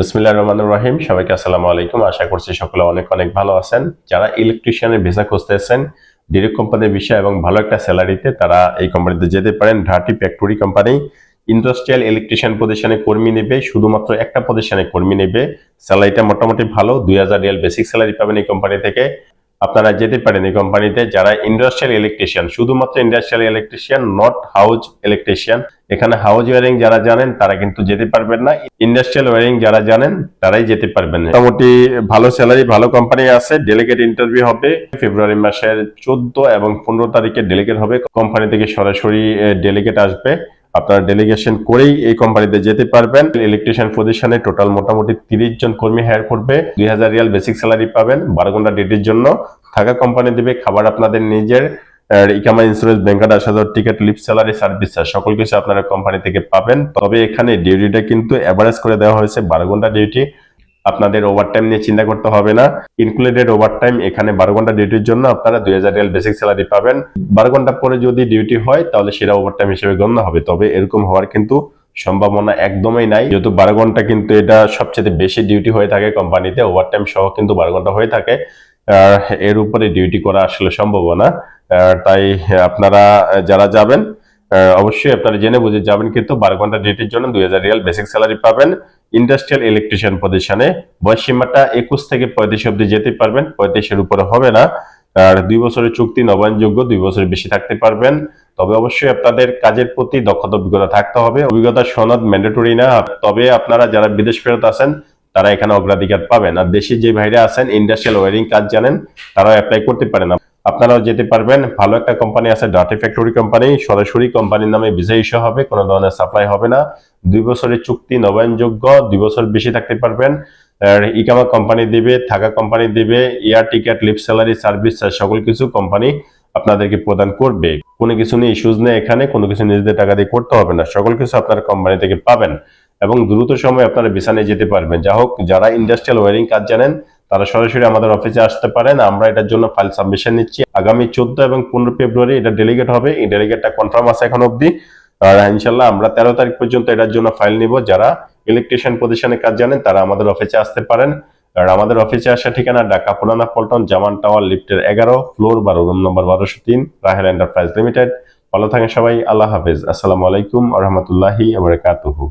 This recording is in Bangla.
বিসমিল্লাহ রহমান রহিম। সবাইকে আসসালামু আলাইকুম। আশা করছি সকলে অনেক অনেক ভালো আছেন। যারা ইলেকট্রিশিয়ানের ভিসা খুঁজতেছেন, ডিরেক্ট কোম্পানির বিষয় এবং ভালো একটা স্যালারিতে তারা এই কোম্পানিতে যেতে পারেন। ঢাটি ফ্যাক্টরি কোম্পানি ইন্ডাস্ট্রিয়াল ইলেকট্রিশিয়ান পজিশনে কর্মী নেবে, শুধুমাত্র একটা পজিশনে কর্মী নেবে। স্যালারিটা মোটামুটি ভালো, দুই হাজার রিয়াল বেসিক স্যালারি পাবেন এই কোম্পানি থেকে। আপনারা যেতে পারেন এই কোম্পানিতে যারা ইন্ডাস্ট্রিয়াল ইলেকট্রিশিয়ান শুধুমাত্র industrial electrician not house electrician এখানে হাউজ ওয়ারিং যারা জানেন, তারা কিন্তু যেতে পারবেন না। ইন্ডাস্ট্রিয়াল ওয়ারিং যারা জানেন, তারাই যেতে পারবেন। মোটামুটি ভালো স্যালারি ভালো কোম্পানি আছে। ডেলিগেট ইন্টারভিউ হবে ফেব্রুয়ারি মাসের চোদ্দ এবং পনেরো তারিখে ডেলিগেট হবে। কোম্পানি থেকে সরাসরি ডেলিগেট আসবে। আপনারা ডেলিগেশন করেই এই কোম্পানিতে যেতে পারবেন। ইলেকট্রিশিয়ান পজিশনে টোটাল মোটামুটি তিরিশ জন কর্মী হায়ার করবে। দুই হাজার রিয়াল বেসিক স্যালারি পাবেন বারো ঘণ্টা ডিউটির জন্য। থাকা কোম্পানি দিবে খাবার আপনাদের নিজের ইকামা ইন্স্যুরেন্স ব্যাংকার হাজার টিকিট লিপ স্যালারি সার্ভিস সকল কিছু আপনারা কোম্পানি থেকে পাবেন। তবে এখানে ডিউটিটা কিন্তু অ্যাভারেজ করে দেওয়া হয়েছে বারো ঘণ্টা ডিউটি আপনাদের ওভারটাইম নিয়ে চিন্তা করতে হবে না। ইনক্লুডেড ওভারটাইম এখানে বারো ঘণ্টা ডিউটির জন্য আপনারা দুই হাজার রিয়াল বেসিক স্যালারি পাবেন। বারো ঘণ্টা পরে যদি ডিউটি হয়, তাহলে সেটা ওভারটাইম হিসেবে গণ্য হবে। তবে এরকম হওয়ার কিন্তু সম্ভাবনা একদমই নাই। যেহেতু বারো ঘণ্টা কিন্তু এটা সবচেয়ে বেশি ডিউটি হয়ে থাকে কোম্পানিতে ওভারটাইম সহ কিন্তু বারো ঘণ্টা হয়ে থাকে। এর উপরে ডিউটি করা আসলে সম্ভব না। তাই আপনারা যারা যাবেন অবশ্যই আপনারা জেনে বুঝে যাবেন কিন্তু বারো ঘণ্টা ডিউটির জন্য দুই হাজার রিয়াল বেসিক স্যালারি পাবেন। ইন্ডাস্ট্রিয়াল ইলেকট্রিশিয়ান পজিশনে বয়স সীমাটা একুশ থেকে পঁয়ত্রিশ অব্দি যেতে পারবেন, পঁয়ত্রিশের উপরে হবে না। আর দুই বছরের চুক্তি নবায়নযোগ্য, দুই বছরের বেশি থাকতে পারবেন। তবে অবশ্যই আপনাদের কাজের প্রতি দক্ষতা, অভিজ্ঞতা থাকতে হবে। অভিজ্ঞতা সনদ ম্যান্ডেটরি না। তবে আপনারা যারা বিদেশ ফেরত আছেন, তারা এখানে অগ্রাধিকার পাবেন। আর দেশে যে ভাইরা আছেন ইন্ডাস্ট্রিয়াল ওয়ারিং কাজ জানেন, তারাও অ্যাপ্লাই করতে পারেন। আপনারাও যেতে পারবেন। ভালো একটা কোম্পানি আছে ডাটি ফ্যাক্টরি কোম্পানি সরাসরি কোম্পানির নামে ভিসা ইস্যু হবে, কোনো ধরনের সাপ্লাই হবে না। দুই বছরের চুক্তি নবায়নযোগ্য, দুই বছর বেশি থাকতে পারবেন। আর ইকামা কোম্পানি দিবে থাকা কোম্পানি দিবে air ticket leave salary service সকল কিছু কোম্পানি আপনাদেরকে প্রদান করবে। কোনো কিছু নিয়ে ইস্যুজ নেই এখানে, কোনো কিছু নিজেদের টাকা দিয়ে করতে হবে না। সকল কিছু আপনার কোম্পানি থেকে পাবেন। এবং দ্রুত সময় আপনারা বিছানায় যেতে পারবেন। যা হোক যারা ইন্ডাস্ট্রিয়াল ওয়ারিং কাজ জানেন তারা সরাসরি আমাদের অফিসে আসতে পারেন। আমরা এটার জন্য ফাইল সাবমিশন নিচ্ছি। আগামী চোদ্দ এবং পনেরো ফেব্রুয়ারি এটা ডেলিগেট হবে। এই ডেলিগেটটা কনফার্ম আছে এখন অবধি। আর ইনশাল্লাহ আমরা তেরো তারিখ পর্যন্ত এটার জন্য ফাইল নিব। যারা ইলেকট্রিশিয়ান পজিশনে কাজ জানেন, তারা আমাদের অফিসে আসতে পারেন। আর আমাদের অফিসে আসা ঠিকানা ঢাকা পুরানা পল্টন, জামান টাওয়ার, লিফটের এগারো, ফ্লোর বারো, রুম নম্বর বারোশো তিন, রাহেল এন্টারপ্রাইজ লিমিটেড ভালো থাকেন সবাই। আল্লাহ হাফেজ। আসসালামু আলাইকুম আ রহমতুল্লাহি আবরকাতুহু